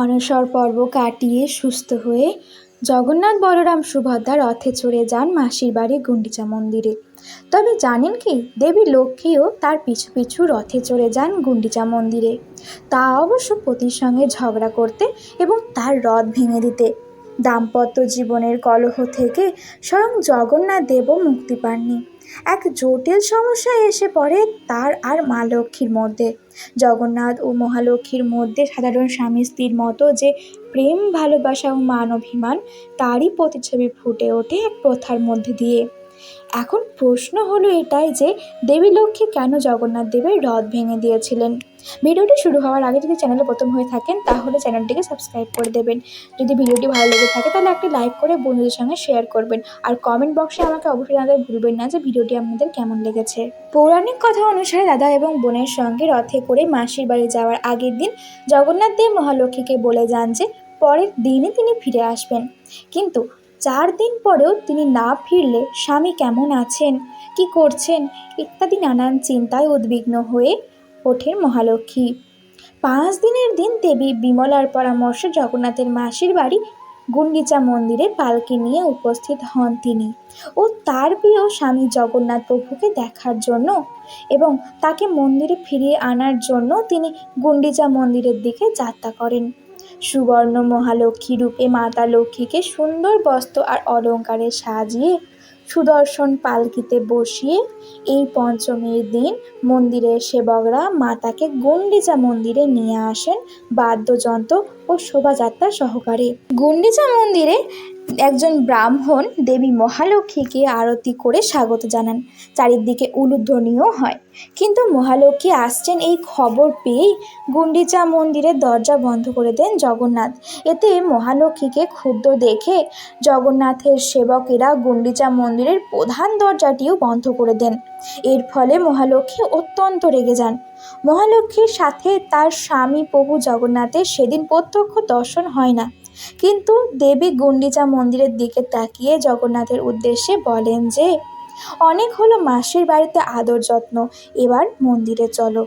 অনসর পর্ব কাটিয়ে সুস্থ হয়ে জগন্নাথ বলরাম সুভদ্রা রথে চড়ে যান মাসির বাড়ি গুন্ডিচা মন্দিরে। তবে জানেন কি, দেবী লক্ষ্মীও তার পিছু পিছু রথে চড়ে যান গুন্ডিচা মন্দিরে। তা অবশ্য পতির সঙ্গে ঝগড়া করতে এবং তার রথ ভেঙে দিতে। দাম্পত্য জীবনের কলহ থেকে স্বয়ং জগন্নাথ দেবও মুক্তি পাননি। এক জটিল সমস্যা এসে পড়ে তার আর মা লক্ষ্মীর মধ্যে। জগন্নাথ ও মহালক্ষ্মীর মধ্যে সাধারণ স্বামী স্ত্রীর মতো যে প্রেম, ভালোবাসা ও মান অভিমান, তারই প্রতিচ্ছবি ফুটে ওঠে এক প্রথার মধ্যে দিয়ে। এখন প্রশ্ন হলো এটাই যে দেবী লক্ষ্মী কেন জগন্নাথ দেবের রথ ভেঙে দিয়েছিলেন? ভিডিওটি শুরু হওয়ার আগে যদি চ্যানেলে প্রথম হয়ে থাকেন, তাহলে চ্যানেলটিকে সাবস্ক্রাইব করে দেবেন। যদি ভিডিওটি ভালো লেগে থাকে, তাহলে একটি লাইক করে বন্ধুদের সঙ্গে শেয়ার করবেন। আর কমেন্ট বক্সে আমাকে অবশ্যই জানাতে ভুলবেন না যে ভিডিওটি আপনাদের কেমন লেগেছে। পৌরাণিক কথা অনুসারে দাদা এবং বোনের সঙ্গে রথে করে মাসির বাড়ি যাওয়ার আগের দিন জগন্নাথ দেব মহালক্ষ্মীকে বলে যান যে, পরের দিনই তিনি ফিরে আসবেন। কিন্তু চার দিন পরেও তিনি না ফিরলে স্বামী কেমন আছেন, কি করছেন ইত্যাদি নানান চিন্তায় উদ্বিগ্ন হয়ে ওঠেন মহালক্ষ্মী। পাঁচ দিনের দিন দেবী বিমলার পরামর্শে জগন্নাথের মাসির বাড়ি গুন্ডিচা মন্দিরে পালকি নিয়ে উপস্থিত হন তিনি ও তার প্রিয় স্বামী জগন্নাথ প্রভুকে দেখার জন্য এবং তাকে মন্দিরে ফিরিয়ে আনার জন্য তিনি গুন্ডিচা মন্দিরের দিকে যাত্রা করেন। সুবর্ণ মহালক্ষ্মী রূপে মাতা লক্ষ্মীকে সুন্দর বস্ত্র আর অলঙ্কারে সাজিয়ে সুদর্শন পালকিতে বসিয়ে এই পঞ্চমীর দিন মন্দিরের সেবকরা মাতাকে গুন্ডিচা মন্দিরে নিয়ে আসেন বাদ্যযন্ত্র ও শোভাযাত্রা সহকারে। গুন্ডিচা মন্দিরে একজন ব্রাহ্মণ দেবী মহালক্ষ্মীকে আরতি করে স্বাগত জানান। চারিদিকে উলুধ্বনিও হয়। কিন্তু মহালক্ষ্মী আসছেন এই খবর পেয়েই গুন্ডিচা মন্দিরের দরজা বন্ধ করে দেন জগন্নাথ। এতে মহালক্ষ্মীকে ক্ষুব্ধ দেখে জগন্নাথের সেবকেরা গুন্ডিচা মন্দিরের প্রধান দরজাটিও বন্ধ করে দেন। এর ফলে মহালক্ষ্মী অত্যন্ত রেগে যান। মহালক্ষ্মীর সাথে তার স্বামী প্রভু জগন্নাথের সেদিন প্রত্যক্ষ দর্শন হয় না। কিন্তু দেবী গুন্ডিচা মন্দিরের দিকে তাকিয়ে জগন্নাথের উদ্দেশ্যে বলেন যে, অনেক হলো মাসির বাড়িতে আদর যত্ন, এবার মন্দিরে চলো।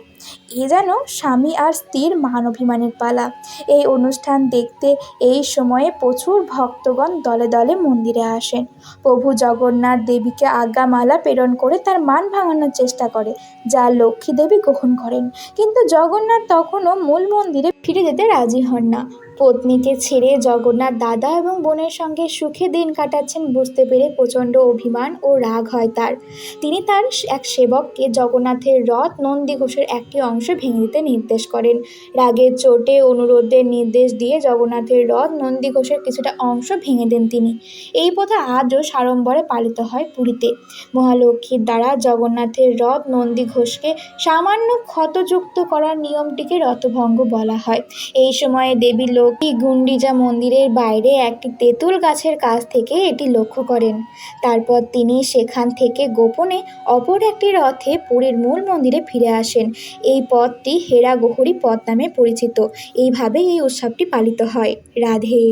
এ যেন স্বামী আর স্ত্রীর মান অভিমানের পালা। এই অনুষ্ঠান দেখতে এই সময়ে প্রচুর ভক্তগণ দলে দলে মন্দিরে আসেন। প্রভু জগন্নাথ দেবীকে আজ্ঞামালা প্রেরণ করে তার মান ভাঙানোর চেষ্টা করে, যা লক্ষ্মী দেবী গ্রহণ করেন। কিন্তু জগন্নাথ তখনও মূল মন্দিরে ফিরে যেতে রাজি হন না। পত্নীকে ছেড়ে জগন্নাথ দাদা এবং বোনের সঙ্গে সুখে দিন কাটাচ্ছেন বুঝতে পেরে প্রচণ্ড অভিমান ও রাগ হয় তার। তিনি তার এক সেবককে জগন্নাথের রথ নন্দী ঘোষের একটি অংশ ভেঙে দিতে নির্দেশ করেন। রাগের চোটে অনুরোধের নির্দেশ দিয়ে জগন্নাথের রথ নন্দী ঘোষের কিছুটা অংশ ভেঙে দেন তিনি। এই প্রথা আজও সাড়ম্বরে পালিত হয় পুরীতে। মহালক্ষ্মীর দ্বারা জগন্নাথের রথ নন্দী ঘোষকে সামান্য ক্ষতযুক্ত করার নিয়মটিকে রথভঙ্গ বলা হয়। এই সময়ে দেবী লক্ষ্মী গুন্ডিজা মন্দিরের বাইরে একটি তেঁতুল গাছের কাছ থেকে এটি লক্ষ্য করেন। তারপর তিনি সেখান থেকে গোপনে অপর একটি রথে পুরীর মূল মন্দিরে ফিরে আসেন। এই পথটি হেরা গহরি পথ নামে পরিচিত। এইভাবে এই উৎসবটি পালিত হয়। রাধে।